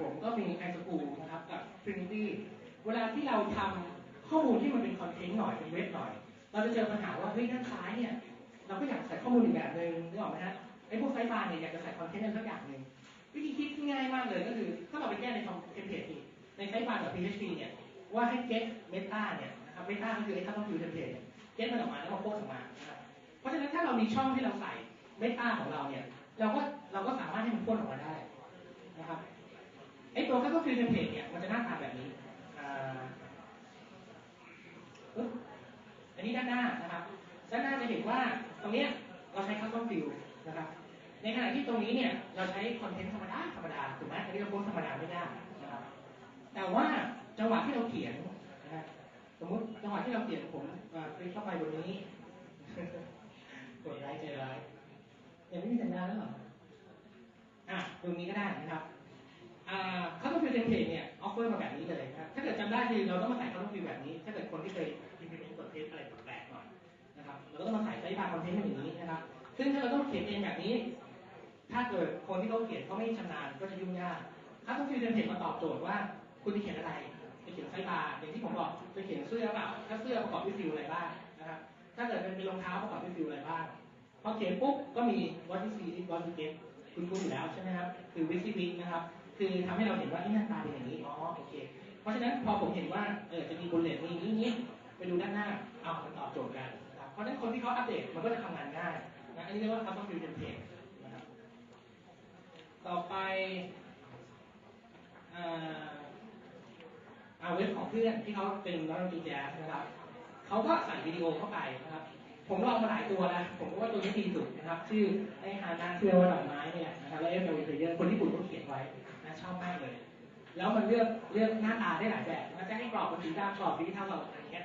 ผมก็มีไอสกูนะครับกับฟลิงตี้เวลาที่เราทำข้อมูลที่มันเป็นคอนเทนต์หน่อยเป็นเว็บหน่อย เราจะเจอปัญหาว่าเฮ้ยด้านซ้ายเนี่ยเราก็อยากใส่ข้อมูลอีกแบบหนึ่งนึกออกไหมฮะไอพวกไซบาร์เนี่ยอยากจะใส่คอนเทนต์อะไรสักอย่างหนึ่งวิธีคิดง่ายมากเลยก็คือถ้าเราไปแก้ในคอมเทนต์เพลในไซบาร์กับ PHP เนี่ยว่าให้เก็ตเมตาเนี่ยนะครับเมตาก็คือไอ้ข้าวต้อยูเทมเพลต get มันออกมาแล้วมาโพสออกมานะครับเพราะฉะนั้นถ้าเรามีช่องที่เราใส่เมตาของเราเนี่ยเราก็เราก็สามารถให้มันพ่นออกมาได้ ไอ้ตัว custom view template เนี่ยมันจะหน้าตาแบบนี้อันนี้ด้านหน้านะครับ ด้านหน้าจะเห็นว่าตรงเนี้ยเราใช้ custom view นะครับ ในขณะที่ตรงนี้เนี่ยเราใช้คอนเทนต์ธรรมดาธรรมดาถูกไหมอันนี้เราโพสธรรมดาไม่ได้นะครับ แต่ว่าจังหวะที่เราเขียนนะฮะสมมติจังหวะที่เราเขียนผมคลิกเข้าไปบนนี้กดไลค์ใจร้ายยังไม่มีสัญญาณแล้วเหรออะตรงนี้ก็ได้นะครับ อ่าเขาต้องฟิลเทมเพลตเนี่ยออฟเฟอร์มาแบบนี้เลยนะครับถ้าเกิดจำได้คือเราต้องมาใส่เขาต้องฟิลแบบนี้ ถ้าเกิดคนที่เคย implement กดเทสอะไรแปลกๆหน่อยนะครับเราก็ต้องมาใส่ไซบาร์คอนเทนต์เป็นอย่างนี้นะครับ ซึ่งถ้าเราต้องเขียนเองแบบนี้ ถ้าเกิดคนที่เขาเขียนเขาไม่ชำนาญก็จะยุ่งยากถ้าต้องฟิลเทมเพลตมาตอบโจทย์ว่าคุณจะเขียนอะไร จะเขียนไซบาร์อย่างที่ผมบอกจะเขียนเสื้อเปล่าถ้าเสื้อประกอบด้วยฟิลอะไรบ้างนะครับถ้าเกิดเป็นรองเท้าประกอบด้วยฟิลอะไรบ้างพอเขียนปุ๊บก็มี what is see what is get คุณคุ้นอยู่แล้วใช่ไหมครับคือ w i s i b i l นะครับ คือทำให้เราเห็นว่าไอ้หน้าตาเป็นอย่างนี้อ๋อโอเค เพราะฉะนั้นพอผมเห็นว่าเออจะมีบุลเลตมีนี้นี้ไปดูด้านหน้าเอามันตอบโจทย์กันนะครับเพราะฉะนั้นคนที่เขาอัปเดตมันก็จะทำงานง่ายนะอันนี้เรียกว่า custom field template นะครับต่อไปอ่าเอาเว็บของเพื่อนที่เขาเป็นนักดนตรีแจ๊สนะครับเขาก็ใส่วิดีโอเข้าไปนะครับ ผมลองมาหลายตัวนะผมว่าตัวนี้ดีสุดนะครับ ชื่อไอฮานาเชื่อว่าดอกไม้นี่แหละนะครับแล้วเอฟเอลเพเยอร์คนญี่ปุ่นเขาเขียนไว้ ชอบมากเลย แล้วมันเลือกเลือกหน้าตาได้หลายแบบมันจะให้กรอบเป็นสีดำกรอบสีเทาเราอะไรอย่างเงี้ย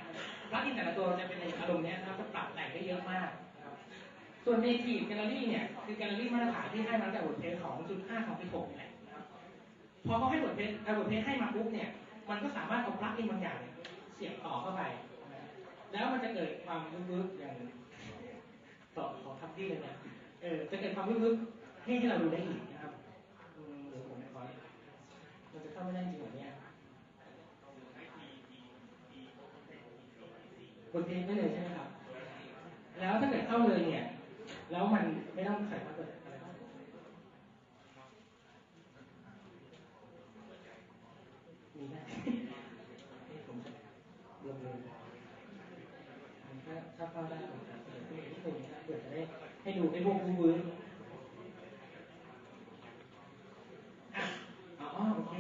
พลักอินแต่ละตัวจะเป็นในอารมณ์เนี้ยนะครับจะปรับแต่งได้เยอะมากนะครับส่วน Native Gallery เนี่ยคือแกลเลอรี่มาตรฐานที่ให้มาจากบทเพลงของ0.5ของที่หละนะครับพอเขาให้บทเพลงเอาบทเพลงให้มาปุ๊บเนี่ย มันก็สามารถเอาปลั๊กอินบางอย่างเสียบต่อเข้าไป แล้วมันจะเกิดความวึบๆอย่างต่อขอทับที่เลยเนี่ยเออจะเกิดความวึบๆให้ให้เราดูได้อีกนะครับอืมเดี๋ยวผมขอ มันจะเข้าไม่ได้จริงเหรอเนี่ยบทเพลงได้เลยใช่ไหมครับ แล้วถ้าเกิดเข้าเลยเนี่ย แล้วมันไม่ต้องใส่พาสเวิร์ดอะไรมีไหมนี่ผมจะรวมเลยถ้าถ้าเข้าได้ผมจะเปิดตัวนิดนึงนะเผื่อจะได้ให้ดูไอ้พวกวู้วื้อะอ๋อโอเค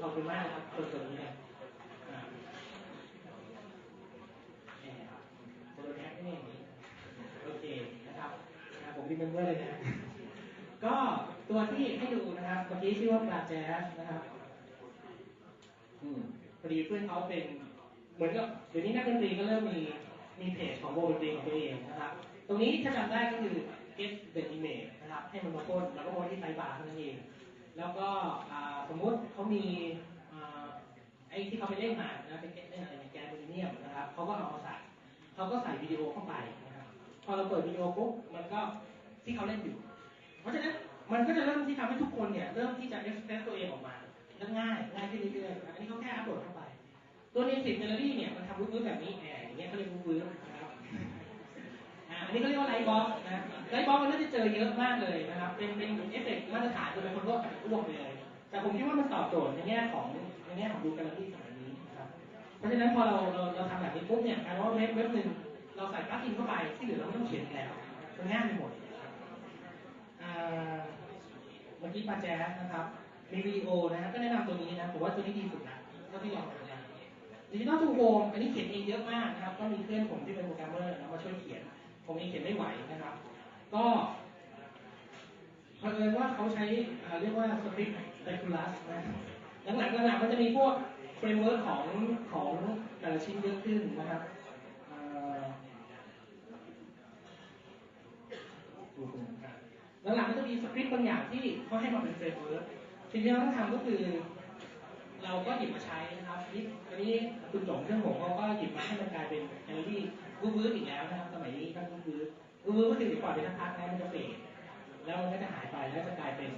โอ้ขอบคุณมากนะครับสดๆนี้นะอ่าโปรแกรมนี่โอเคนะครับนะผมรีเมมเบอร์เลยนะก็ตัวที่ให้ดูนะครับเมื่อกี้ชื่อว่าปลาแจ๊สนะครับอืมพอดีเพื่อนเขาเป็นเหมือนกับเดี๋ยวนี้นักดนตรีก็เริ่มมีมีเพจของวงดนตรีของตัวเองนะครับ ตรงนี้ถ้าจำได้ก็คือ get the image นะครับ ให้มันมาโพสต์แล้วก็โพสที่ไซต์บาร์เท่านั้นเอง แล้วก็สมมุติเขามีไอ้ที่เขาไปเล่นมานะเป็นเล่นอะไรเนี่ยแกนโมเนียมนะครับเขาก็เอามาใส่เขาก็ใส่วิดีโอเข้าไปนะครับพอเราเปิดวิดีโอปุ๊บมันก็ที่เขาเล่นอยู่ เพราะฉะนั้นมันก็จะเริ่มที่ทำให้ทุกคนเนี่ยเริ่มที่จะ express ตัวเองออกมาง่ายง่ายขึ้นเรื่อยๆอันนี้เขาแค่อัปโหลดเข้าไป ตัว native gallery เนี่ยมันทำวื้อๆแบบนี้แหมอย่างเงี้ยเขาเรียกวื้อๆนะครับอันนี้เขาเรียกว่าไลท์บ็อกนะไลท์บ็อกมันน่าจะเจอเยอะมากเลยนะครับ เป็นเป็น วกไปเลย แต่ผมคิดว่ามันตอบโจทย์ในแง่ของในแง่ของดูกลเลอรี่สมัยนี้นะครับ เพราะฉะนั้นพอเราเราเราทำแบบนี้ปุ๊บเนี่ยกายเป็นว่าเว็บเว็บหนึ่งเราใส่ปลั๊กอินเข้าไปที่เหลือเราไม่ต้องเขียนแล้วมันง่ายไปหมดเมื่อกี้ปาแจ๊สนะครับมีวิดีโอนะก็แนะนำตัวนี้นะผมว่าตัวนี้ดีสุดนะเท่าที่ลองมาดิจิตอลทูโฮมอันนี้เขียนเองเยอะมากนะครับ ก็มีเพื่อนผมที่เป็นโปรแกรมเมอร์นะมาช่วยเขียน ผมเองเขียนไม่ไหวนะครับ ก็ เผอิญว่าเขาใช้เรียกว่าสคริปต์ไดคูลัสนะหลังๆหลังๆมันจะมีพวกเฟรมเวิร์กของของแต่ละชิ้นเยอะขึ้นนะครับเอ่อหลังๆมันจะมีสคริปต์บางอย่างที่เขาให้มาเป็นเฟรมเวิร์กสิ่งที่เราต้องทำก็คือ เราก็หยิบมาใช้นะครับนี่อันนี้คุณจงเครื่องผมเขาก็หยิบมาให้มันกลายเป็นแกลเลอรี่วู้วื้ออีกแล้วนะครับสมัยนี้ก็วู้วื้อวู้วื้อก็คือเดี๋ยวก่อนเป็นพักนะมันจะเฟด แล้วมันก็จะหายไปแล้วจะกลายเป็น